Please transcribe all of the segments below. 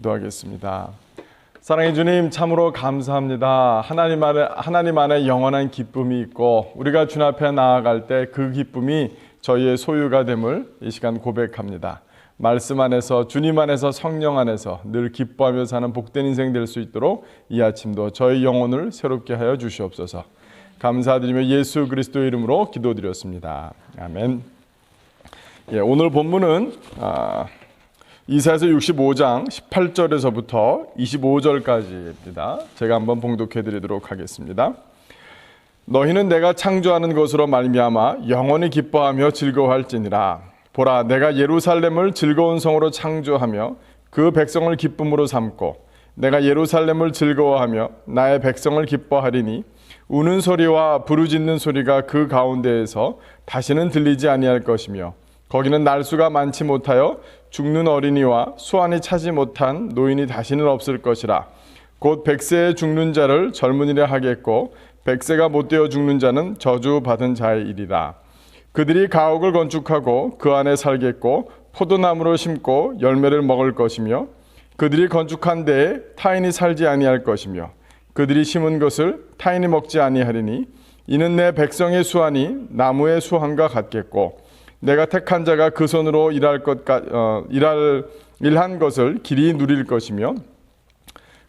기도하겠습니다. 사랑해 주님 참으로 감사합니다. 하나님 안에 하나님 안에 영원한 기쁨이 있고 우리가 주님 앞에 나아갈 때 그 기쁨이 저희의 소유가 됨을 이 시간 고백합니다. 말씀 안에서 주님 안에서 성령 안에서 늘 기뻐하며 사는 복된 인생 될 수 있도록 이 아침도 저희 영혼을 새롭게 하여 주시옵소서. 감사드리며 예수 그리스도 이름으로 기도드렸습니다. 아멘. 예, 오늘 본문은 아, 이사에서 65장 18절에서부터 25절까지입니다. 제가 한번 봉독해 드리도록 하겠습니다. 너희는 내가 창조하는 것으로 말미암아 영원히 기뻐하며 즐거워할지니라. 보라, 내가 예루살렘을 즐거운 성으로 창조하며 그 백성을 기쁨으로 삼고 내가 예루살렘을 즐거워하며 나의 백성을 기뻐하리니 우는 소리와 부르짖는 소리가 그 가운데에서 다시는 들리지 아니할 것이며 거기는 날수가 많지 못하여 죽는 어린이와 수완이 차지 못한 노인이 다시는 없을 것이라. 곧 백세에 죽는 자를 젊은이라 하겠고 백세가 못되어 죽는 자는 저주받은 자의 일이라. 그들이 가옥을 건축하고 그 안에 살겠고 포도나무를 심고 열매를 먹을 것이며 그들이 건축한 데에 타인이 살지 아니할 것이며 그들이 심은 것을 타인이 먹지 아니하리니 이는 내 백성의 수완이 나무의 수완과 같겠고 내가 택한 자가 그 손으로 일할 것 어, 일할 일한 것을 길이 누릴 것이며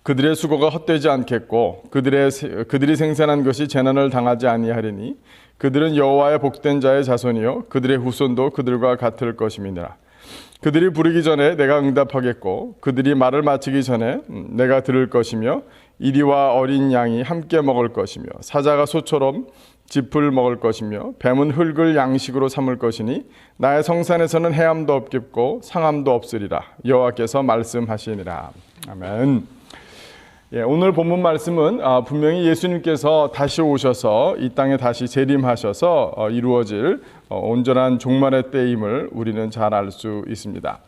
그들의 수고가 헛되지 않겠고 그들의 그들이 생산한 것이 재난을 당하지 아니하리니 그들은 여호와의 복된 자의 자손이요 그들의 후손도 그들과 같을 것임이니라. 그들이 부르기 전에 내가 응답하겠고 그들이 말을 마치기 전에 음, 내가 들을 것이며 이리와 어린 양이 함께 먹을 것이며 사자가 소처럼 짚을 먹을 것이며 뱀은 흙을 양식으로 삼을 것이니 나의 성산에서는 해함도 없겠고 상함도 없으리라 여호와께서 말씀하시니라 아멘. 예, 오늘 본문 말씀은 아, 분명히 예수님께서 다시 오셔서 이 땅에 다시 재림하셔서 어, 이루어질 어, 온전한 종말의 때임을 우리는 잘 알 수 있습니다.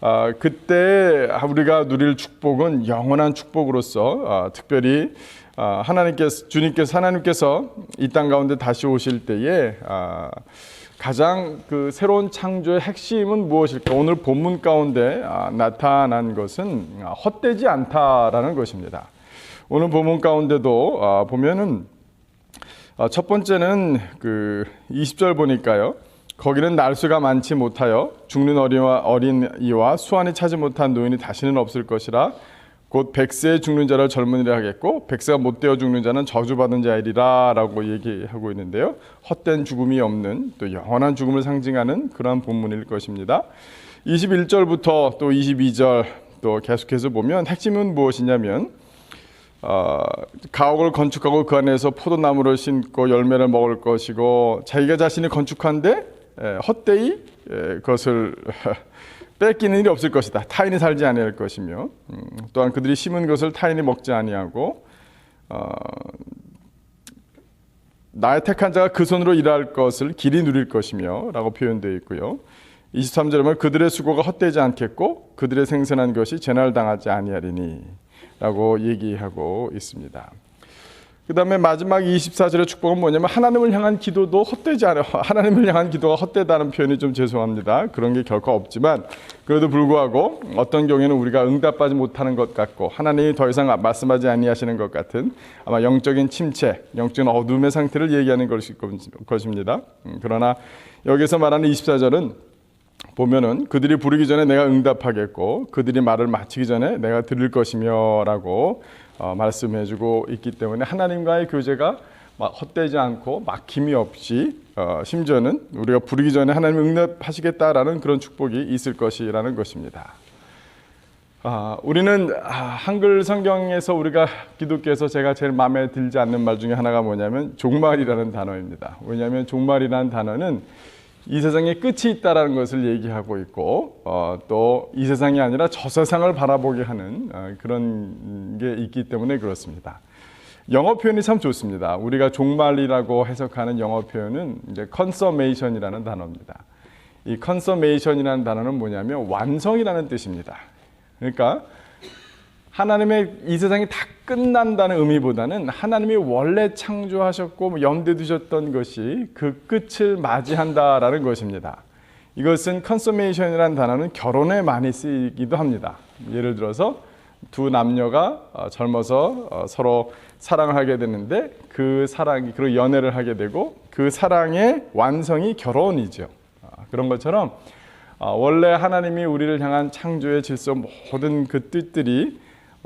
아, 그때 우리가 누릴 축복은 영원한 축복으로서 아, 특별히 아, 하나님께서 주님께서 하나님께서 이 땅 가운데 다시 오실 때에 아, 가장 그 새로운 창조의 핵심은 무엇일까? 오늘 본문 가운데 아, 나타난 것은 아, 헛되지 않다라는 것입니다. 오늘 본문 가운데도 아, 보면은 아, 첫 번째는 그 20절 보니까요. 거기는 날수가 많지 못하여 죽는 어린이와 어린이와 수완이 차지 못한 노인이 다시는 없을 것이라 곧 백세에 죽는 자를 젊은이라 하겠고 백세가 못 되어 죽는 자는 저주받은 자이리라라고 얘기하고 있는데요. 헛된 죽음이 없는 또 영원한 죽음을 상징하는 그러한 본문일 것입니다. 21절부터 또 22절 또 계속해서 보면 핵심은 무엇이냐면 어, 가옥을 건축하고 그 안에서 포도나무를 심고 열매를 먹을 것이고 자기가 자신이 건축한데 에, 헛되이 에, 그것을 뺏기는 일이 없을 것이다. 타인이 살지 아니할 것이며 음, 또한 그들이 심은 것을 타인이 먹지 아니하고 어, 나의 택한 자가 그 손으로 일할 것을 길이 누릴 것이며 라고 표현되어 있고요. 23절에 보면 그들의 수고가 헛되지 않겠고 그들의 생산한 것이 재날 당하지 아니하리니 라고 얘기하고 있습니다. 그 다음에 마지막 24절의 축복은 뭐냐면 하나님을 향한 기도도 헛되지 않아요. 하나님을 향한 기도가 헛되다는 표현이 좀 죄송합니다. 그런 게 결코 없지만 그래도 불구하고 어떤 경우에는 우리가 응답하지 못하는 것 같고 하나님이 더 이상 말씀하지 아니하시는 것 같은 아마 영적인 침체, 영적인 어둠의 상태를 얘기하는 것입니다. 음, 그러나 여기서 말하는 24절은 보면은 그들이 부르기 전에 내가 응답하겠고 그들이 말을 마치기 전에 내가 들을 것이며라고 어, 말씀해주고 있기 때문에 하나님과의 교제가 막 헛되지 않고 막힘이 없이 어, 심지어는 우리가 부르기 전에 하나님 응답하시겠다라는 그런 축복이 있을 것이라는 것입니다. 아, 우리는 아, 한글 성경에서 우리가 기독교에서 제가 제일 마음에 들지 않는 말 중에 하나가 뭐냐면 종말이라는 단어입니다. 왜냐하면 종말이라는 단어는 이 세상에 끝이 있다라는 것을 얘기하고 있고 어, 또 이 세상이 아니라 저 세상을 바라보게 하는 어, 그런 게 있기 때문에 그렇습니다. 영어 표현이 참 좋습니다. 우리가 종말이라고 해석하는 영어 표현은 이제 컨서메이션이라는 단어입니다. 이 컨서메이션이라는 단어는 뭐냐면 완성이라는 뜻입니다. 그러니까 하나님의 이 세상이 다 끝난다는 의미보다는 하나님이 원래 창조하셨고 염두에 두셨던 것이 그 끝을 맞이한다라는 것입니다. 이것은 컨소메이션이라는 단어는 결혼에 많이 쓰이기도 합니다. 예를 들어서 두 남녀가 어, 젊어서 어, 서로 사랑을 하게 되는데 그 사랑이 그리고 연애를 하게 되고 그 사랑의 완성이 결혼이죠. 아, 그런 것처럼 어, 원래 하나님이 우리를 향한 창조의 질서 모든 그 뜻들이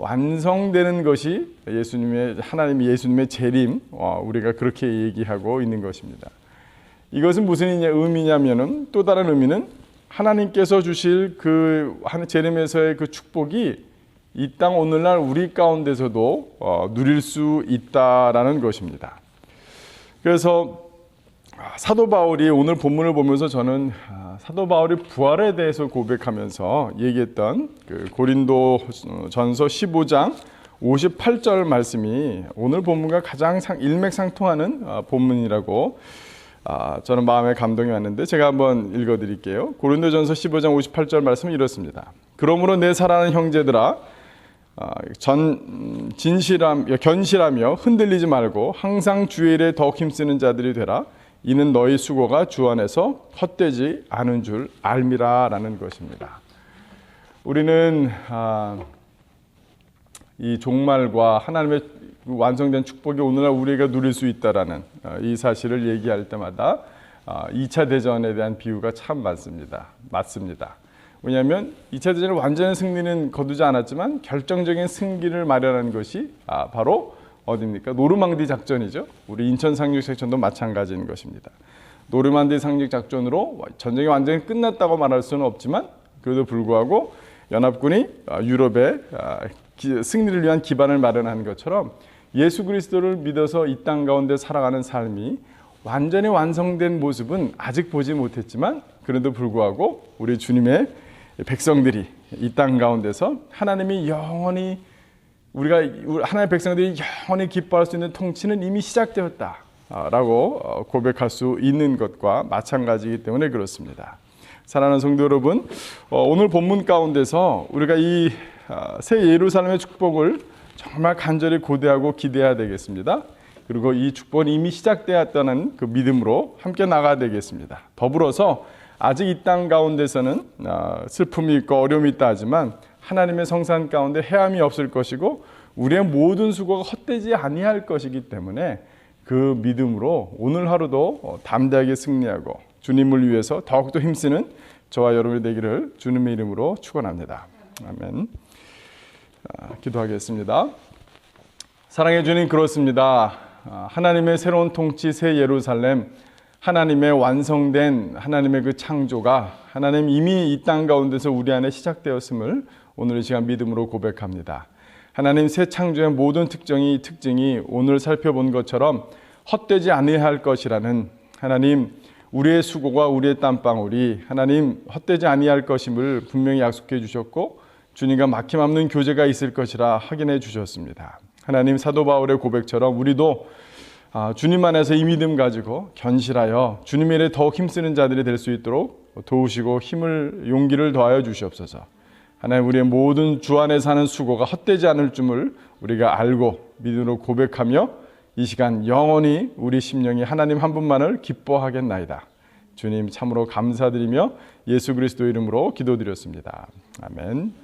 완성되는 것이 예수님의 하나님이 예수님의 재림 어, 우리가 그렇게 얘기하고 있는 것입니다. 이것은 무슨 의미냐면은 또 다른 의미는 하나님께서 주실 그 한- 재림에서의 그 축복이 이 땅 오늘날 우리 가운데서도 어, 누릴 수 있다라는 것입니다. 그래서 아, 사도 바울이 오늘 본문을 보면서 저는 아, 사도 바울이 부활에 대해서 고백하면서 얘기했던 그 고린도 전서 15장 58절 말씀이 오늘 본문과 가장 상- 일맥상통하는 아, 본문이라고 아, 저는 마음에 감동이 왔는데 제가 한번 읽어드릴게요. 고린도전서 15장 58절 말씀은 이렇습니다. 그러므로 내 사랑하는 형제들아 아, 전 음, 진실함 견실하며 흔들리지 말고 항상 주의 일에 더욱 힘쓰는 자들이 되라. 이는 너희 수고가 주 안에서 헛되지 않은 줄 알미라라는 것입니다. 우리는 아, 이 종말과 하나님의 완성된 축복이 오늘날 우리가 누릴 수 있다라는 아, 이 사실을 얘기할 때마다 아, 2차 대전에 대한 비유가 참 많습니다. 맞습니다. 왜냐하면 2차 대전의 완전한 승리는 거두지 않았지만 결정적인 승기를 마련한 것이 아, 바로 어디입니까? 노르망디 작전이죠. 우리 인천 상륙 작전도 마찬가지인 것입니다. 노르망디 상륙 작전으로 전쟁이 완전히 끝났다고 말할 수는 없지만 그래도 불구하고 연합군이 아, 유럽에 아, 기- 승리를 위한 기반을 마련한 것처럼 예수 그리스도를 믿어서 이 땅 가운데 살아가는 삶이 완전히 완성된 모습은 아직 보지 못했지만 그래도 불구하고 우리 주님의 백성들이 이 땅 가운데서 하나님이 영원히 우리가 우리 하나님의 백성들이 영원히 기뻐할 수 있는 통치는 이미 시작되었다라고 어, 고백할 수 있는 것과 마찬가지이기 때문에 그렇습니다. 사랑하는 성도 여러분, 어, 오늘 본문 가운데서 우리가 이 아, 새 예루살렘의 축복을 정말 간절히 고대하고 기대해야 되겠습니다. 그리고 이 축복은 이미 시작되었다는 그 믿음으로 함께 나가야 되겠습니다. 더불어서 아직 이 땅 가운데서는 아, 슬픔이 있고 어려움이 있다 하지만 하나님의 성산 가운데 해함이 없을 것이고 우리의 모든 수고가 헛되지 아니할 것이기 때문에 그 믿음으로 오늘 하루도 어, 담대하게 승리하고 주님을 위해서 더욱더 힘쓰는 저와 여러분이 되기를 주님의 이름으로 축원합니다. 아멘. 아, 기도하겠습니다. 사랑해 주님 그렇습니다. 아, 하나님의 새로운 통치 새 예루살렘 하나님의 완성된 하나님의 그 창조가 하나님 이미 이 땅 가운데서 우리 안에 시작되었음을 오늘 이 시간 믿음으로 고백합니다. 하나님 새 창조의 모든 특징이 특징이 오늘 살펴본 것처럼 헛되지 아니할 것이라는 하나님 우리의 수고가 우리의 땀방울이 하나님 헛되지 아니할 것임을 분명히 약속해 주셨고 주님과 막힘 없는 교제가 있을 것이라 확인해 주셨습니다. 하나님 사도 바울의 고백처럼 우리도 아, 주님 안에서 이 믿음 가지고 견실하여 주님의 일에 더욱 힘쓰는 자들이 될 수 있도록 도우시고 힘을 용기를 더하여 주시옵소서. 하나님 우리의 모든 주 안에 사는 수고가 헛되지 않을 줄을 우리가 알고 믿음으로 고백하며 이 시간 영원히 우리 심령이 하나님 한 분만을 기뻐하겠나이다. 주님 참으로 감사드리며 예수 그리스도 이름으로 기도드렸습니다. 아멘.